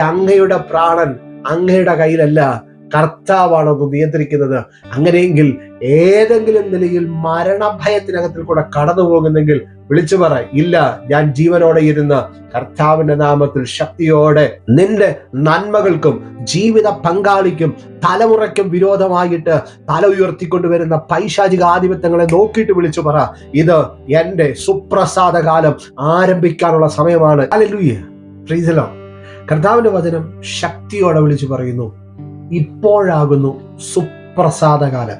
അങ്ങയുടെ പ്രാണൻ അങ്ങയുടെ കയ്യിലല്ല. കർത്താവാണ് ഒന്ന് നിയന്ത്രിക്കുന്നത്. അങ്ങനെയെങ്കിൽ ഏതെങ്കിലും നിലയിൽ മരണഭയത്തിനകത്തിൽ കൂടെ കടന്നു പോകുന്നെങ്കിൽ വിളിച്ചു പറ ഇല്ല ഞാൻ ജീവനോടെ ഇരുന്ന് കർത്താവിന്റെ നാമത്തിൽ ശക്തിയോടെ നിന്റെ നന്മകൾക്കും ജീവിത പങ്കാളിക്കും തലമുറയ്ക്കും വിരോധമായിട്ട് തല ഉയർത്തിക്കൊണ്ടുവരുന്ന പൈശാചിക ആധിപത്യങ്ങളെ നോക്കിയിട്ട് വിളിച്ചു പറ. ഇത് എന്റെ സുപ്രസാദ കാലം ആരംഭിക്കാനുള്ള സമയമാണ്. അല്ലെ ഫ്രീസലോ കർത്താവിന്റെ വചനം ശക്തിയോടെ വിളിച്ചു പറയുന്നു. ഇപ്പോഴാകുന്നു സുപ്രസാദ കാലം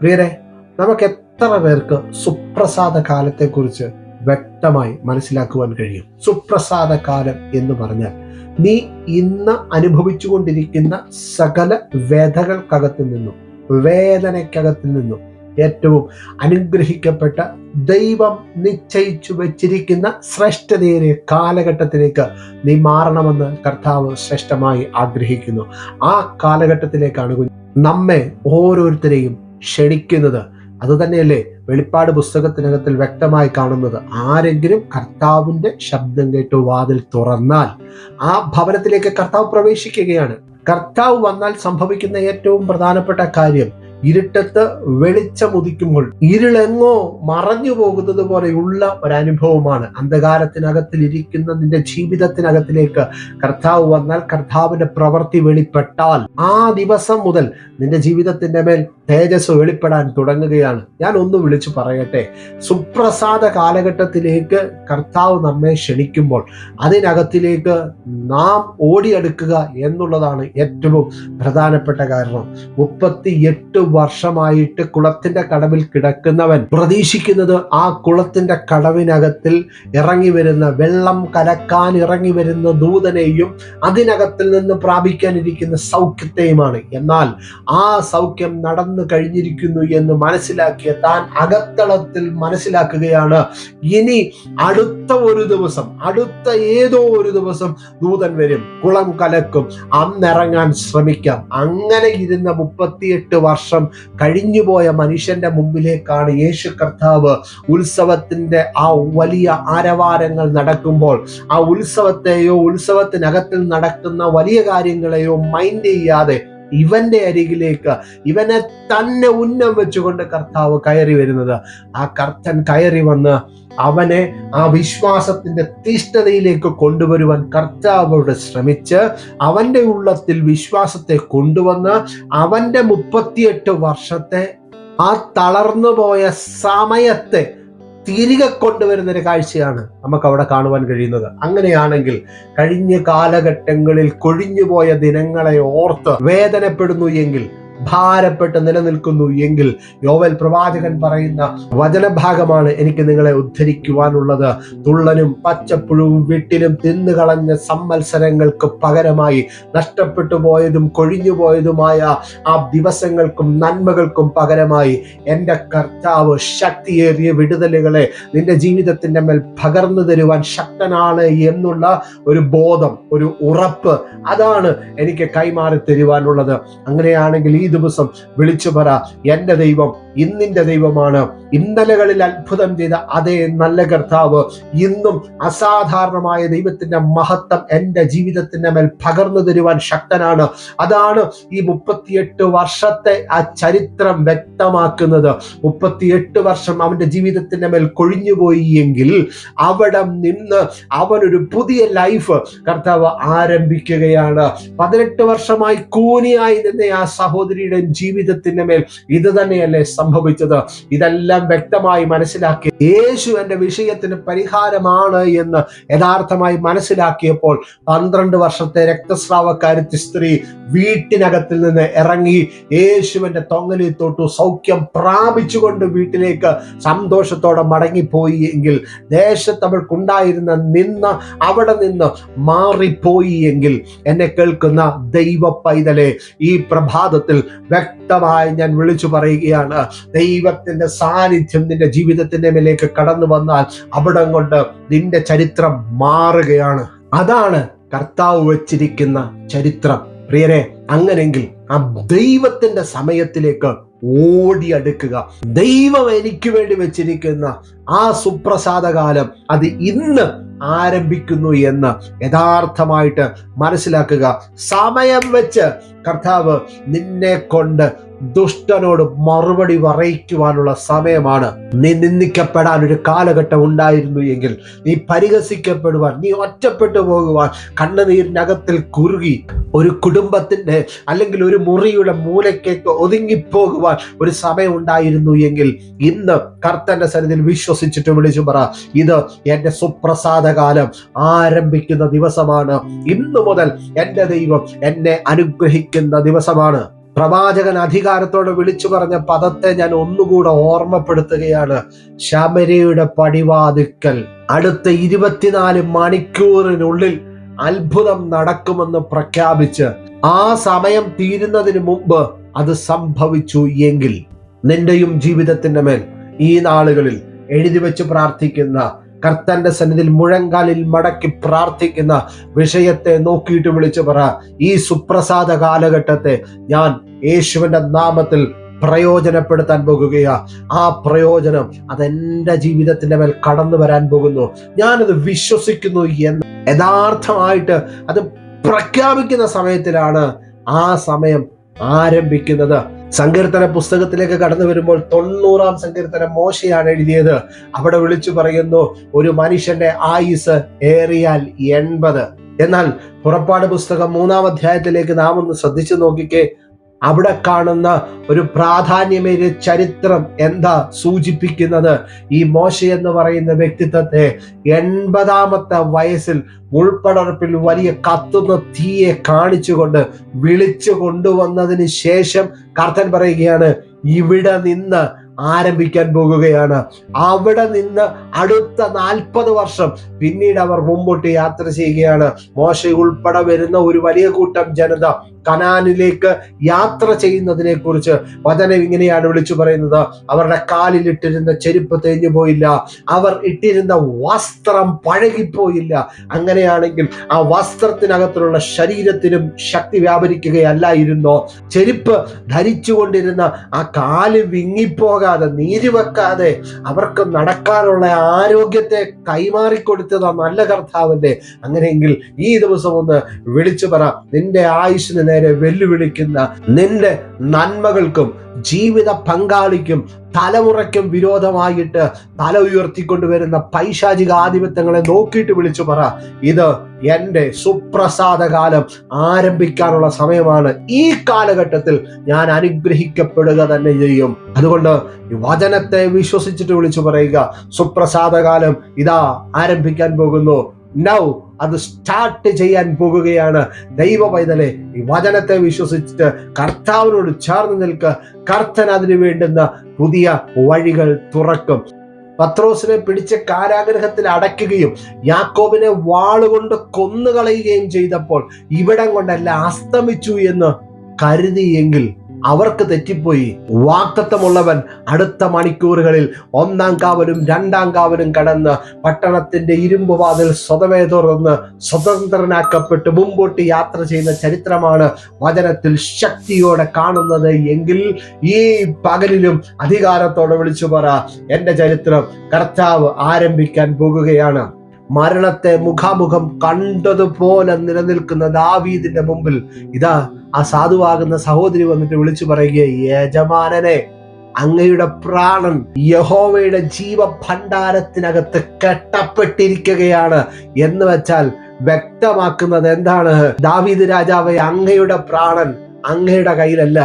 പ്രിയരെ നമുക്ക് എത്ര പേർക്ക് സുപ്രസാദ കാലത്തെക്കുറിച്ച് വ്യക്തമായി മനസ്സിലാക്കുവാൻ കഴിയും? സുപ്രസാദ കാലം എന്ന് പറഞ്ഞാൽ നീ ഇന്ന് അനുഭവിച്ചുകൊണ്ടിരിക്കുന്ന സകല വേദകൾക്കകത്തു നിന്നും വേദനയ്ക്കകത്ത് നിന്നും ഏറ്റവും അനുഗ്രഹിക്കപ്പെട്ട ദൈവം നിശ്ചയിച്ചു വച്ചിരിക്കുന്ന ശ്രേഷ്ഠതയിലെ കാലഘട്ടത്തിലേക്ക് നീ മാറണമെന്ന് കർത്താവ് ശ്രേഷ്ഠമായി ആഗ്രഹിക്കുന്നു. ആ കാലഘട്ടത്തിലേക്കാണ് നമ്മെ ഓരോരുത്തരെയും ക്ഷണിക്കുന്നത്. അതുതന്നെയല്ലേ വെളിപ്പാട് പുസ്തകത്തിനകത്തിൽ വ്യക്തമായി കാണുന്നത്. ആരെങ്കിലും കർത്താവിന്റെ ശബ്ദം കേട്ട് വാതിൽ തുറന്നാൽ ആ ഭവനത്തിലേക്ക് കർത്താവ് പ്രവേശിക്കുകയാണ്. കർത്താവ് വന്നാൽ സംഭവിക്കുന്ന ഏറ്റവും പ്രധാനപ്പെട്ട കാര്യം ഇരുട്ടത്ത് വെളിച്ചമുദിക്കുമ്പോൾ ഇരുളെങ്ങോ മറഞ്ഞു പോകുന്നത് പോലെയുള്ള ഒരനുഭവമാണ്. അന്ധകാരത്തിനകത്തിൽ ഇരിക്കുന്ന നിന്റെ ജീവിതത്തിനകത്തിലേക്ക് കർത്താവ് വന്നാൽ കർത്താവിന്റെ പ്രവൃത്തി വെളിപ്പെട്ടാൽ ആ ദിവസം മുതൽ നിന്റെ ജീവിതത്തിന്റെ മേൽ തേജസ് വെളിപ്പെടാൻ തുടങ്ങുകയാണ്. ഞാൻ ഒന്ന് വിളിച്ചു പറയട്ടെ. സുപ്രസാദ കാലഘട്ടത്തിലേക്ക് കർത്താവ് നമ്മെ ക്ഷണിക്കുമ്പോൾ അതിനകത്തിലേക്ക് നാം ഓടിയെടുക്കുക എന്നുള്ളതാണ് ഏറ്റവും പ്രധാനപ്പെട്ട കാരണം. മുപ്പത്തി എട്ട് വർഷമായിട്ട് കുളത്തിന്റെ കടവിൽ കിടക്കുന്നവൻ പ്രതീക്ഷിക്കുന്നത് ആ കുളത്തിന്റെ കടവിനകത്തിൽ ഇറങ്ങി വരുന്ന വെള്ളം കലക്കാൻ ഇറങ്ങി വരുന്ന ദൂതനെയും അതിനകത്തിൽ നിന്ന് പ്രാപിക്കാനിരിക്കുന്ന സൗഖ്യത്തെയുമാണ്. എന്നാൽ ആ സൗഖ്യം നടന്നു കഴിഞ്ഞിരിക്കുന്നു എന്ന് മനസ്സിലാക്കിയ താൻ അകത്തളത്തിൽ മനസ്സിലാക്കുകയാണ്. ഇനി അടുത്ത ഒരു ദിവസം അടുത്ത ഏതോ ഒരു ദിവസം ദൂതൻ വരും. കുളം കലക്കും. അന്നിറങ്ങാൻ ശ്രമിക്കാം. അങ്ങനെ ഇരുന്ന മുപ്പത്തിയെട്ട് വർഷം കഴിഞ്ഞുപോയ മനുഷ്യന്റെ മുമ്പിലേക്കാണ് യേശു കർത്താവ് ഉത്സവത്തിന്റെ ആ വലിയ ആരവാരങ്ങൾ നടക്കുമ്പോൾ ആ ഉത്സവത്തെയോ ഉത്സവത്തിനകത്തിൽ നടക്കുന്ന വലിയ കാര്യങ്ങളെയോ മൈൻഡ് ചെയ്യാതെ ഇവന്റെ അരികിലേക്ക് ഇവനെ തന്നെ ഉന്നം വെച്ചുകൊണ്ട് കർത്താവ് കയറി വരുന്നത്. ആ കർത്തൻ കയറി വന്ന് അവനെ ആ വിശ്വാസത്തിന്റെ തീഷ്ണതയിലേക്ക് കൊണ്ടുവരുവാൻ കർത്താവോട് ശ്രമിച്ച് അവന്റെ ഉള്ളത്തിൽ വിശ്വാസത്തെ കൊണ്ടുവന്ന് അവന്റെ മുപ്പത്തിയെട്ട് വർഷത്തെ ആ തളർന്നു പോയ സമയത്തെ തിരികെ കൊണ്ടുവരുന്ന ഒരു കാഴ്ചയാണ് നമുക്ക് അവിടെ കാണുവാൻ കഴിയുന്നത്. അങ്ങനെയാണെങ്കിൽ കഴിഞ്ഞ കാലഘട്ടങ്ങളിൽ കൊഴിഞ്ഞുപോയ ദിനങ്ങളെ ഓർത്ത് വേദനപ്പെടുന്നു എങ്കിൽ ഭാരപ്പെട്ട് നിലനിൽക്കുന്നു എങ്കിൽ യോവൽ പ്രവാചകൻ പറയുന്ന വചനഭാഗമാണ് എനിക്ക് നിങ്ങളെ ഉദ്ധരിക്കുവാനുള്ളത്. തുള്ളനും പച്ചപ്പുഴുവും വീട്ടിലും തിന്നുകളഞ്ഞ സമ്മത്സരങ്ങൾക്ക് പകരമായി നഷ്ടപ്പെട്ടു പോയതും കൊഴിഞ്ഞു പോയതുമായ ആ ദിവസങ്ങൾക്കും നന്മകൾക്കും പകരമായി എന്റെ കർത്താവ് ശക്തിയേറിയ വിടുതലുകളെ നിന്റെ ജീവിതത്തിന്റെ മേൽ പകർന്നു തരുവാൻ ശക്തനാണ് എന്നുള്ള ഒരു ബോധം ഒരു ഉറപ്പ് അതാണ് എനിക്ക് കൈമാറി തരുവാനുള്ളത്. അങ്ങനെയാണെങ്കിൽ ഈ ദിവസം വിളിച്ചു പറ എന്റെ ദൈവം ഇന്നിന്റെ ദൈവമാണ് ഇന്നലകളിൽ അത്ഭുതം ചെയ്ത അതേ നല്ല കർത്താവ്. ഇന്നും അസാധാരണമായ ദൈവത്തിന്റെ മഹത്വം എന്റെ ജീവിതത്തിന്റെ മേൽ പകർന്നു തരുവാൻ ശക്തനാണ്. അതാണ് ഈ മുപ്പത്തിയെട്ട് വർഷത്തെ ആ ചരിത്രം വ്യക്തമാക്കുന്നത്. മുപ്പത്തിയെട്ട് വർഷം അവന്റെ ജീവിതത്തിന്റെ മേൽ കൊഴിഞ്ഞുപോയി എങ്കിൽ അവിടെ നിന്ന് അവനൊരു പുതിയ ലൈഫ് കർത്താവ് ആരംഭിക്കുകയാണ്. പതിനെട്ട് വർഷമായി കൂനിയായി നിന്ന ആ സഹോദരിയുടെ ജീവിതത്തിന്റെ മേൽ ഇത് തന്നെയല്ലേ സംഭവിച്ചത്. ഇതെല്ലാം വ്യക്തമായി മനസ്സിലാക്കി. യേശു എന്റെ വിഷയത്തിന് പരിഹാരമാണ് എന്ന് യഥാർത്ഥമായി മനസ്സിലാക്കിയപ്പോൾ പന്ത്രണ്ട് വർഷത്തെ രക്തസ്രാവക്കാരത്തി സ്ത്രീ വീട്ടിനകത്തിൽ നിന്ന് ഇറങ്ങി യേശുവിന്റെ തൊങ്ങലിൽ തൊട്ടു സൗഖ്യം പ്രാപിച്ചുകൊണ്ട് വീട്ടിലേക്ക് സന്തോഷത്തോടെ മടങ്ങിപ്പോയി എങ്കിൽ ദേശത്ത് അവൾക്കുണ്ടായിരുന്ന നിന്ന അവിടെ നിന്ന് മാറിപ്പോയി എങ്കിൽ എന്നെ കേൾക്കുന്ന ദൈവ പൈതലെ ഈ പ്രഭാതത്തിൽ വ്യക്തമായി ഞാൻ വിളിച്ചു പറയുകയാണ്. ദൈവത്തിന്റെ സാന്നിധ്യം നിന്റെ ജീവിതത്തിന്റെ മേലേക്ക് കടന്നു വന്നാൽ അവിടം കൊണ്ട് നിന്റെ ചരിത്രം മാറുകയാണ്. അതാണ് കർത്താവ് വച്ചിരിക്കുന്ന ചരിത്രം. പ്രിയരെ അങ്ങനെങ്കിൽ ആ ദൈവത്തിന്റെ സമയത്തിലേക്ക് ഓടിയടുക്കുക. ദൈവം എനിക്ക് വേണ്ടി വെച്ചിരിക്കുന്ന ആ സുപ്രസാദകാലം അത് ഇന്ന് ആരംഭിക്കുന്നു എന്ന് യഥാർത്ഥമായിട്ട് മനസ്സിലാക്കുക. സമയം വെച്ച് കർത്താവ് നിന്നെ കൊണ്ട് ദുഷ്ടനോട് മറുപടി പറയിക്കുവാനുള്ള സമയമാണ്. നീ നിന്ദിക്കപ്പെടാൻ ഒരു കാലഘട്ടം ഉണ്ടായിരുന്നു എങ്കിൽ നീ പരിഹസിക്കപ്പെടുവാൻ നീ ഒറ്റപ്പെട്ടു പോകുവാൻ കണ്ണുനീരിനകത്തിൽ കുറുകി ഒരു കുടുംബത്തിന്റെ അല്ലെങ്കിൽ ഒരു മുറിയുടെ മൂലക്കേക്ക് ഒതുങ്ങിപ്പോകുവാൻ ഒരു സമയം ഉണ്ടായിരുന്നു എങ്കിൽ ഇന്ന് കർത്തന്റെ സന്നിധിയിൽ വിശ്വസിച്ചിട്ട് വിളിച്ചു പറ ഇത് എന്റെ സുപ്രസാദ കാലം ആരംഭിക്കുന്ന ദിവസമാണ്. ഇന്നു മുതൽ എന്റെ ദൈവം എന്നെ അനുഗ്രഹിക്കുന്ന ദിവസമാണ്. പ്രവാചകൻ അധികാരത്തോടെ വിളിച്ചു പറഞ്ഞ പദത്തെ ഞാൻ ഒന്നുകൂടെ ഓർമ്മപ്പെടുത്തുകയാണ്. ശമരയുടെ പടിവാതിക്കൽ അടുത്ത ഇരുപത്തിനാല് മണിക്കൂറിനുള്ളിൽ അത്ഭുതം നടക്കുമെന്ന് പ്രഖ്യാപിച്ച് ആ സമയം തീരുന്നതിന് മുമ്പ് അത് സംഭവിച്ചു എങ്കിൽ നിന്റെയും ജീവിതത്തിന്റെ മേൽ ഈ നാളുകളിൽ എഴുതി വെച്ച് പ്രാർത്ഥിക്കുന്ന കർത്തന്റെ സന്നിധിയിൽ മുഴങ്കാലിൽ മടക്കി പ്രാർത്ഥിക്കുന്ന വിഷയത്തെ നോക്കിയിട്ട് വിളിച്ചു പറ. ഈ സുപ്രസാദ കാലഘട്ടത്തെ ഞാൻ യേശുവിന്റെ നാമത്തിൽ പ്രയോജനപ്പെടുത്താൻ പോകുകയാ. ആ പ്രയോജനം അതെന്റെ ജീവിതത്തിന്റെ മേൽ കടന്നു വരാൻ പോകുന്നു. ഞാനത് വിശ്വസിക്കുന്നു എന്ന്. യഥാർത്ഥമായിട്ട് അത് പ്രഖ്യാപിക്കുന്ന സമയത്തിലാണ് ആ സമയം ആരംഭിക്കുന്നത്. സങ്കീർത്തന പുസ്തകത്തിലേക്ക് കടന്നു വരുമ്പോൾ തൊണ്ണൂറാം സങ്കീർത്തനം മോശയാണ് എഴുതിയത്. അവിടെ വിളിച്ചു പറയുന്നു ഒരു മനുഷ്യന്റെ ആയുസ് ഏറിയാൽ എൺപത്. എന്നാൽ പുറപ്പാട് പുസ്തകം മൂന്നാം അധ്യായത്തിലേക്ക് നാം ഒന്ന് ശ്രദ്ധിച്ചു നോക്കിക്കേ. അവിടെ കാണുന്ന ഒരു പ്രാധാന്യമേറിയ ചരിത്രം എന്താ സൂചിപ്പിക്കുന്നത്? ഈ മോശ എന്ന് പറയുന്ന വ്യക്തിത്വത്തെ എൺപതാമത്തെ വയസ്സിൽ ഉൾപ്പടർപ്പിൽ വലിയ കത്തുന്ന തീയെ കാണിച്ചുകൊണ്ട് വിളിച്ചു കൊണ്ടുവന്നതിന് ശേഷം കർത്തൻ പറയുകയാണ് ഇവിടെ നിന്ന് ആരംഭിക്കാൻ പോകുകയാണ്. അവിടെ നിന്ന് അടുത്ത നാൽപ്പത് വർഷം പിന്നീട് അവർ മുമ്പോട്ട് യാത്ര ചെയ്യുകയാണ്. മോശ ഉൾപ്പെടെ വരുന്ന ഒരു വലിയ കൂട്ടം ജനത കനാനിലേക്ക് യാത്ര ചെയ്യുന്നതിനെ കുറിച്ച് വചനം ഇങ്ങനെയാണ് വിളിച്ചു പറയുന്നത്. അവരുടെ കാലിൽ ഇട്ടിരുന്ന ചെരുപ്പ് തേഞ്ഞു പോയില്ല. അവർ ഇട്ടിരുന്ന വസ്ത്രം പഴകിപ്പോയില്ല. അങ്ങനെയാണെങ്കിൽ ആ വസ്ത്രത്തിനകത്തുള്ള ശരീരത്തിനും ശക്തി വ്യാപരിക്കുകയല്ലായിരുന്നോ? ചെരുപ്പ് ധരിച്ചുകൊണ്ടിരുന്ന ആ കാൽ വിങ്ങിപ്പോകാതെ നീര് വെക്കാതെ അവർക്ക് നടക്കാനുള്ള ആരോഗ്യത്തെ കൈമാറിക്കൊടുത്തത് ആ നല്ല കർത്താവല്ലേ? അങ്ങനെയെങ്കിൽ ഈ ദിവസം ഒന്ന് വിളിച്ചു പറ. നിന്റെ ആയുഷിന് നേരെ വെല്ലുവിളിക്കുന്ന നിന്റെ നന്മകൾക്കും ജീവിത പങ്കാളിക്കും തലമുറയ്ക്കും വിരോധമായിട്ട് തല ഉയർത്തിക്കൊണ്ടുവരുന്ന പൈശാചിക ആധിപത്യങ്ങളെ നോക്കിയിട്ട് വിളിച്ചു പറ. ഇത് എന്റെ സുപ്രസാദകാലം ആരംഭിക്കാനുള്ള സമയമാണ്. ഈ കാലഘട്ടത്തിൽ ഞാൻ അനുഗ്രഹിക്കപ്പെടുക തന്നെ ചെയ്യും. അതുകൊണ്ട് വചനത്തെ വിശ്വസിച്ചിട്ട് വിളിച്ചു പറയുക. സുപ്രസാദ കാലം ഇതാ ആരംഭിക്കാൻ പോകുന്നു. നൗ അത് സ്റ്റാർട്ട് ചെയ്യാൻ പോകുകയാണ്. ദൈവ പൈതലെ ഈ വചനത്തെ വിശ്വസിച്ചിട്ട് കർത്താവിനോട് ചേർന്ന് നിൽക്കുക കർത്തൻ അതിന് വേണ്ടുന്ന പുതിയ വഴികൾ തുറക്കും. പത്രോസിനെ പിടിച്ച് കാരാഗ്രഹത്തിൽ അടയ്ക്കുകയും യാക്കോബിനെ വാളുകൊണ്ട് കൊന്നുകളയുകയും ചെയ്തപ്പോൾ ഇവിടം കൊണ്ടല്ല അസ്തമിച്ചു എന്ന് കരുതിയെങ്കിൽ അവർക്ക് തെറ്റിപ്പോയി. വാക്തത്വമുള്ളവൻ അടുത്ത മണിക്കൂറുകളിൽ ഒന്നാം കാവലും രണ്ടാം കാവലും കടന്ന് പട്ടണത്തിന്റെ ഇരുമ്പ് വാതിൽ സ്വതവേ തുറന്ന് സ്വതന്ത്രനാക്കപ്പെട്ട് മുമ്പോട്ട് യാത്ര ചെയ്യുന്ന ചരിത്രമാണ് വചനത്തിൽ ശക്തിയോടെ കാണുന്നത് എങ്കിൽ ഈ പകലിലും അധികാരത്തോടെ വിളിച്ചു പറ. എന്റെ ചരിത്രം കർത്താവ് ആരംഭിക്കാൻ പോകുകയാണ്. മരണത്തെ മുഖാമുഖം കണ്ടതുപോലെ നിലനിൽക്കുന്ന ദാവീദിന്റെ മുമ്പിൽ ഇതാ ആ സാധുവാകുന്ന സഹോദരി വന്നിട്ട് വിളിച്ചു പറയുക യജമാനനെ അങ്ങയുടെ പ്രാണൻ യഹോവയുടെ ജീവഭണ്ഡാരത്തിനകത്ത് കെട്ടപ്പെട്ടിരിക്കുകയാണ്. എന്ന് വെച്ചാൽ വ്യക്തമാക്കുന്നത് എന്താണ്? ദാവീദ് രാജാവെ അങ്ങയുടെ പ്രാണൻ അങ്ങയുടെ കയ്യിലല്ല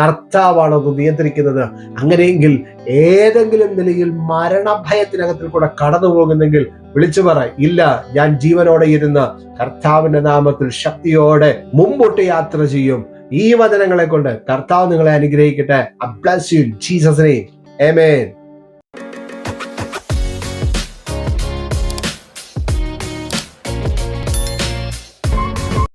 കർത്താവാണ് അത് നിയന്ത്രിക്കുന്നത്. അങ്ങനെയെങ്കിൽ ഏതെങ്കിലും നിലയിൽ മരണഭയത്തിനകത്തിൽ കൂടെ കടന്നു പോകുന്നെങ്കിൽ വിളിച്ചു പറ ഇല്ല ഞാൻ ജീവനോടെ ഇരുന്ന് കർത്താവിന്റെ നാമത്തിൽ ശക്തിയോടെ മുമ്പോട്ട് യാത്ര ചെയ്യും. ഈ വചനങ്ങളെ കൊണ്ട് കർത്താവ് നിങ്ങളെ അനുഗ്രഹിക്കട്ടെ. അബ്ലസ് യു ജീസസ് നെയ്മേൻ